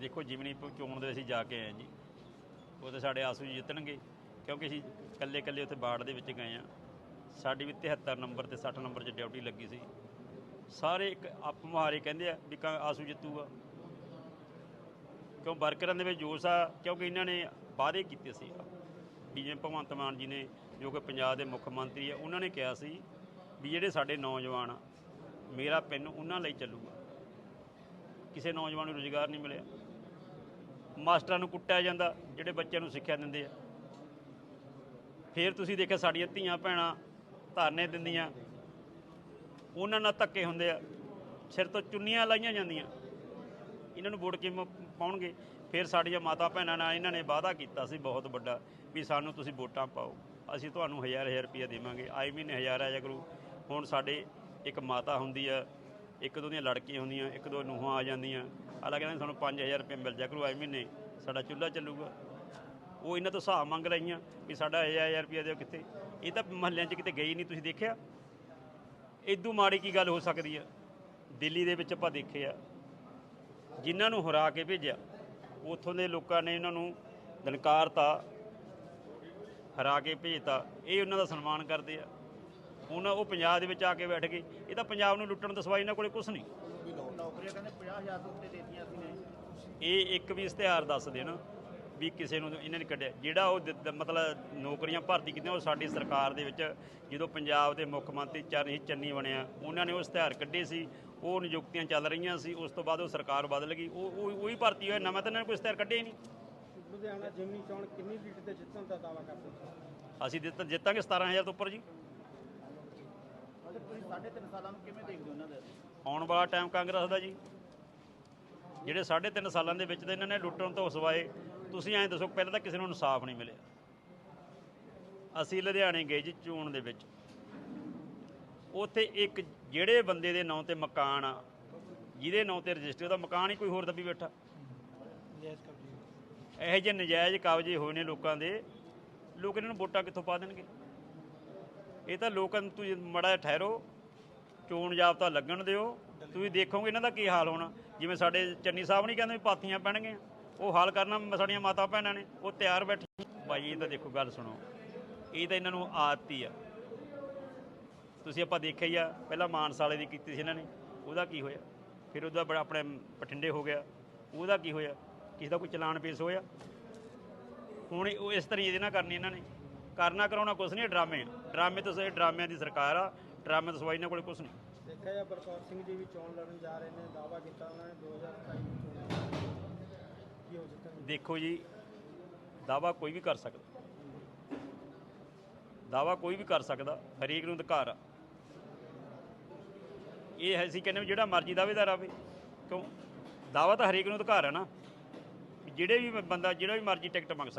ਦੇਖੋ ਜਿਮਨੀ ਚੋਣ ਦੇ ਅਸੀਂ ਜਾ ਕੇ ਆਏ ਜੀ। ਉਹ ਤੇ ਸਾਡੇ ਆਸੂ ਜੀ ਜਿੱਤਣਗੇ, ਕਿਉਂਕਿ ਅਸੀਂ ਇਕੱਲੇ ਇਕੱਲੇ ਉੱਥੇ ਬਾੜ ਦੇ ਵਿੱਚ ਗਏ ਆ ਸਾਡੀ ਵੀ 73 ਨੰਬਰ ਤੇ 60 ਨੰਬਰ 'ਚ ਡਿਊਟੀ ਲੱਗੀ ਸੀ। ਸਾਰੇ ਇੱਕ ਆਪ ਮੁਹਾਰੇ ਕਹਿੰਦੇ ਆ ਵੀ ਕਾਂ ਆਸੂ ਜਿੱਤੂਗਾ। ਕਿਉਂ ਵਰਕਰਾਂ ਦੇ ਵਿੱਚ ਜੋਸ਼ ਆ? ਕਿਉਂਕਿ ਇਹਨਾਂ ਨੇ ਵਾਅਦੇ ਕੀਤੇ ਸੀ। ਵੀ ਜਿਵੇਂ ਭਗਵੰਤ ਮਾਨ ਜੀ ਨੇ, ਜੋ ਕਿ ਪੰਜਾਬ ਦੇ ਮੁੱਖ ਮੰਤਰੀ ਆ, ਉਹਨਾਂ ਨੇ ਕਿਹਾ ਸੀ ਵੀ ਜਿਹੜੇ ਸਾਡੇ ਨੌਜਵਾਨ ਆ, ਮੇਰਾ ਪਿੰਨ ਉਹਨਾਂ ਲਈ ਚੱਲੂਗਾ। ਕਿਸੇ ਨੌਜਵਾਨ ਨੂੰ ਰੁਜ਼ਗਾਰ ਨਹੀਂ ਮਿਲਿਆ। ਮਾਸਟਰਾਂ ਨੂੰ ਕੁੱਟਿਆ ਜਾਂਦਾ, ਜਿਹੜੇ ਬੱਚਿਆਂ ਨੂੰ ਸਿੱਖਿਆ ਦਿੰਦੇ ਆ। ਫਿਰ ਤੁਸੀਂ ਦੇਖਿਆ ਸਾਡੀਆਂ ਧੀਆਂ ਭੈਣਾਂ ਧਰਨੇ ਦਿੰਦੀਆਂ। ਉਹਨਾਂ ਨਾਲ ਧੱਕੇ ਹੁੰਦੇ ਆ। ਸਿਰ ਤੋਂ ਚੁੰਨੀਆਂ ਲਾਈਆਂ ਜਾਂਦੀਆਂ। ਇਹਨਾਂ ਨੂੰ ਵੋਟ ਕਿਵੇਂ ਪਾਉਣਗੇ? ਫਿਰ ਸਾਡੀਆਂ ਮਾਤਾ ਭੈਣਾਂ ਨਾਲ ਇਹਨਾਂ ਨੇ ਵਾਅਦਾ ਕੀਤਾ ਸੀ ਬਹੁਤ ਵੱਡਾ ਵੀ ਸਾਨੂੰ ਤੁਸੀਂ ਵੋਟਾਂ ਪਾਓ। ਅਸੀਂ ਤੁਹਾਨੂੰ ਹਜ਼ਾਰ ਹਜ਼ਾਰ ਰੁਪਇਆ ਦੇਵਾਂਗੇ। ਆਏ ਮਹੀਨੇ ਹਜ਼ਾਰ ਆਇਆ ਕਰੂ। ਹੁਣ ਸਾਡੇ ਇੱਕ ਮਾਤਾ ਹੁੰਦੀ ਆ ਇੱਕ ਦੋ ਦੀਆਂ ਲੜਕੀਆਂ ਹੁੰਦੀਆਂ, ਇੱਕ ਦੋ ਨੂਹਾਂ ਆ ਜਾਂਦੀਆਂ। ਅਲਾ ਕਹਿੰਦੇ ਸਾਨੂੰ 5000 ਰੁਪਏ ਮਿਲ ਜਾ ਕਰੂ ਆਏ ਮਹੀਨੇ। ਸਾਡਾ ਚੁੱਲ੍ਹਾ ਚੱਲੂਗਾ। ਉਹ ਇਹਨਾਂ ਤੋਂ ਹਿਸਾਬ ਮੰਗ ਰਹੀਆਂ ਵੀ ਸਾਡਾ ਹਜ਼ਾਰ ਹਜ਼ਾਰ ਰੁਪਇਆ ਦਿਓ ਕਿੱਥੇ। ਇਹ ਤਾਂ ਮਹੱਲਿਆਂ 'ਚ ਕਿਤੇ ਗਈ ਨਹੀਂ, ਤੁਸੀਂ ਦੇਖਿਆ? ਇਦੋਂ ਮਾੜੀ ਕੀ ਗੱਲ ਹੋ ਸਕਦੀ ਆ? ਦਿੱਲੀ ਦੇ ਵਿੱਚ ਆਪਾਂ ਦੇਖਿਆ ਜਿਨ੍ਹਾਂ ਨੂੰ ਹਰਾ ਕੇ ਭੇਜਿਆ, ਉੱਥੋਂ ਦੇ ਲੋਕਾਂ ਨੇ ਇਹਨਾਂ ਨੂੰ ਦਨਕਾਰਤਾ ਹਰਾ ਕੇ ਭੇਜਤਾ। ਇਹ ਉਹਨਾਂ ਦਾ ਸਨਮਾਨ ਕਰਦੇ ਆ। ਉਹਨਾਂ ਉਹ ਪੰਜਾਬ ਦੇ ਵਿੱਚ ਆ ਕੇ ਬੈਠ ਗਏ ਇਹ ਤਾਂ ਪੰਜਾਬ ਨੂੰ ਲੁੱਟਣ ਤੋਂ ਸਿਵਾਏ ਇਹਨਾਂ ਕੋਲੇ ਕੁਝ ਨਹੀਂ। ਨੌਕਰੀਆਂ ਕਹਿੰਦੇ 50000 ਤੋਂ ਉੱਤੇ ਦੇਤੀਆਂ ਸੀ ਨੇ ਇਹ ਇੱਕ ਵੀ ਇਸ਼ਤਿਹਾਰ ਦੱਸ ਦੇਣ ਵੀ ਕਿਸੇ ਨੂੰ ਇਹਨਾਂ ਨੇ ਕੱਢਿਆ। ਜਿਹੜਾ ਉਹ ਦ- ਦ- ਮਤਲਬ ਨੌਕਰੀਆਂ ਭਰਤੀ ਕੀਤੀਆਂ ਉਹ ਸਾਡੀ ਸਰਕਾਰ ਦੇ ਵਿੱਚ ਜਦੋਂ ਪੰਜਾਬ ਦੇ ਮੁੱਖ ਮੰਤਰੀ ਚਰਨਜੀਤ ਸਿੰਘ ਚੰਨੀ ਬਣਿਆ ਉਹਨਾਂ ਨੇ ਉਹ ਇਸ਼ਤਿਹਾਰ ਕੱਢੇ ਸੀ ਉਹ ਨਿਯੁਕਤੀਆਂ ਚੱਲ ਰਹੀਆਂ ਸੀ ਉਸ ਤੋਂ ਬਾਅਦ ਉਹ ਸਰਕਾਰ ਬਦਲ ਗਈ। ਉਹ ਉਹ- ਉਹੀ ਭਰਤੀ ਹੋਇਆ ਨਵਾਂ ਤਾਂ ਇਹਨਾਂ ਨੇ ਕੋਈ ਇਸ਼ਤਿਹਾਰ ਕੱਢਿਆ ਹੀ ਨਹੀਂ। ਲੁਧਿਆਣਾ ਜਿਮਨੀ ਚੋਣ ਕਿੰਨੀ ਲੀਡ ਤੇ ਜਿੱਤਣ ਦਾ ਦਾਅਵਾ ਕਰਦੇ ਹੋ? ਅਸੀਂ ਜਿੱਤ ਜਿੱਤਾਂਗੇ 17000 ਤੋਂ ਉੱਪਰ ਜੀ। ਤੇ ਤੁਸੀਂ 3.5 ਸਾਲਾਂ ਨੂੰ ਕਿਵੇਂ ਦੇਖਦੇ ਹੋ ਉਹਨਾਂ ਦੇ? ਆਉਣ ਵਾਲਾ ਟਾਈਮ ਕਾਂਗਰਸ ਦਾ ਜੀ। ਜਿਹੜੇ 3.5 ਸਾਲਾਂ ਦੇ ਵਿੱਚ ਤਾਂ ਇਹਨਾਂ ਨੇ ਲੁੱਟਣ ਤੋਂ ਸਵਾਏ ਤੁਸੀਂ ਐਂ ਦੱਸੋ ਪਹਿਲਾਂ ਤਾਂ ਕਿਸੇ ਨੂੰ ਇਨਸਾਫ ਨਹੀਂ ਮਿਲਿਆ। ਅਸੀਂ ਲੁਧਿਆਣੇ ਗਏ ਜੀ ਚੋਣ ਦੇ ਵਿੱਚ। ਉੱਥੇ ਇੱਕ ਜਿਹੜੇ ਬੰਦੇ ਦੇ ਨਾਂ ਤੇ ਮਕਾਨ ਆ ਜਿਹਦੇ ਨਾਂ ਤੇ ਰਜਿਸਟਰ ਉਹਦਾ ਮਕਾਨ ਹੀ ਕੋਈ ਹੋਰ ਦੱਬੀ ਬੈਠਾ। ਇਹੋ ਜਿਹੇ ਨਜਾਇਜ਼ ਕਬਜ਼ੇ ਹੋਏ ਨੇ ਲੋਕਾਂ ਦੇ। ਲੋਕ ਇਹਨਾਂ ਨੂੰ ਵੋਟਾਂ ਕਿੱਥੋਂ ਪਾ ਦੇਣਗੇ? ਇਹ ਤਾਂ ਲੋਕਾਂ ਨੂੰ ਤੁਸੀਂ ਮੜਾ ਜਿਹਾ ਠਹਿਰੋ, ਚੋਣ ਜਾਬਤਾ ਲੱਗਣ ਦਿਓ। ਤੁਸੀਂ ਦੇਖੋਗੇ ਇਹਨਾਂ ਦਾ ਕੀ ਹਾਲ ਹੋਣਾ। ਜਿਵੇਂ ਸਾਡੇ ਚੰਨੀ ਸਾਹਿਬ ਨਹੀਂ ਕਹਿੰਦੇ ਵੀ ਪਾਥੀਆਂ ਪੈਣਗੀਆਂ। ਉਹ ਹਾਲ ਕਰਨਾ ਸਾਡੀਆਂ ਮਾਤਾ ਭੈਣਾਂ ਨੇ। ਉਹ ਤਿਆਰ ਬੈਠੀ ਭਾਈ, ਇਹ ਤਾਂ ਦੇਖੋ, ਗੱਲ ਸੁਣੋ। ਇਹ ਤਾਂ ਇਹਨਾਂ ਨੂੰ ਆਦਤ ਹੀ ਆ। ਤੁਸੀਂ ਆਪਾਂ ਦੇਖਿਆ ਹੀ ਆ, ਪਹਿਲਾਂ ਮਾਨਸਾਲੇ ਦੀ ਕੀਤੀ ਸੀ ਇਹਨਾਂ ਨੇ। ਉਹਦਾ ਕੀ ਹੋਇਆ? ਫਿਰ ਉਹਦਾ ਬੜਾ ਆਪਣੇ ਬਠਿੰਡੇ ਹੋ ਗਿਆ। ਉਹਦਾ ਕੀ ਹੋਇਆ? ਕਿਸੇ ਦਾ ਕੋਈ ਚਲਾਨ ਪੇਸ਼ ਹੋਇਆ? ਹੁਣ ਉਹ ਇਸ ਤਰੀਕੇ ਹੀ ਇਹਦੇ ਨਾਲ ਕਰਨੀ ਇਹਨਾਂ ਨੇ। ਕਰਨਾ ਕਰਾਉਣਾ ਕੁਛ ਨਹੀਂ ਡਰਾਮੇ ਡਰਾਮੇ ਤੋਂ ਇਹ ਡਰਾਮਿਆਂ ਦੀ ਸਰਕਾਰ ਆ ਡਰਾਮੇ ਤੋਂ ਸਵਾਈ ਇਹਨਾਂ ਕੋਲੇ ਕੁਛ ਨਹੀਂ। ਦੇਖਿਆ ਜਾ ਬਲਕੌਰ ਸਿੰਘ ਜੀ ਵੀ ਚੋਣ ਲੜਨ ਜਾ ਰਹੇ ਨੇ ਦਾਅਵਾ ਕੀਤਾ ਉਹਨਾਂ ਨੇ 2027 ਦੀ ਚੋਣ ਕੀ ਹੋ ਜਿੱਤਣਗੇ ਦੇਖੋ ਜੀ ਦਾਵਾ ਕੋਈ ਵੀ ਕਰ ਸਕਦਾ। ਦਾਵਾ ਕੋਈ ਵੀ ਕਰ ਸਕਦਾ ਹਰੇਕ ਨੂੰ ਅਧਿਕਾਰ ਆ। ਇਹ ਹੈ ਅਸੀਂ ਕਹਿੰਦੇ ਜਿਹੜਾ ਮਰਜ਼ੀ ਦਾਅਵੇਦਾਰ ਆਵੇ ਕਿਉਂ? ਦਾਵਾ ਤਾਂ ਹਰੇਕ ਨੂੰ ਅਧਿਕਾਰ ਹੈ ਨਾ। ਜਿਹੜੇ ਵੀ ਬੰਦਾ ਜਿਹੜਾ ਵੀ ਮਰਜ਼ੀ ਟਿਕਟ ਮੰਗ ਸਕਦਾ।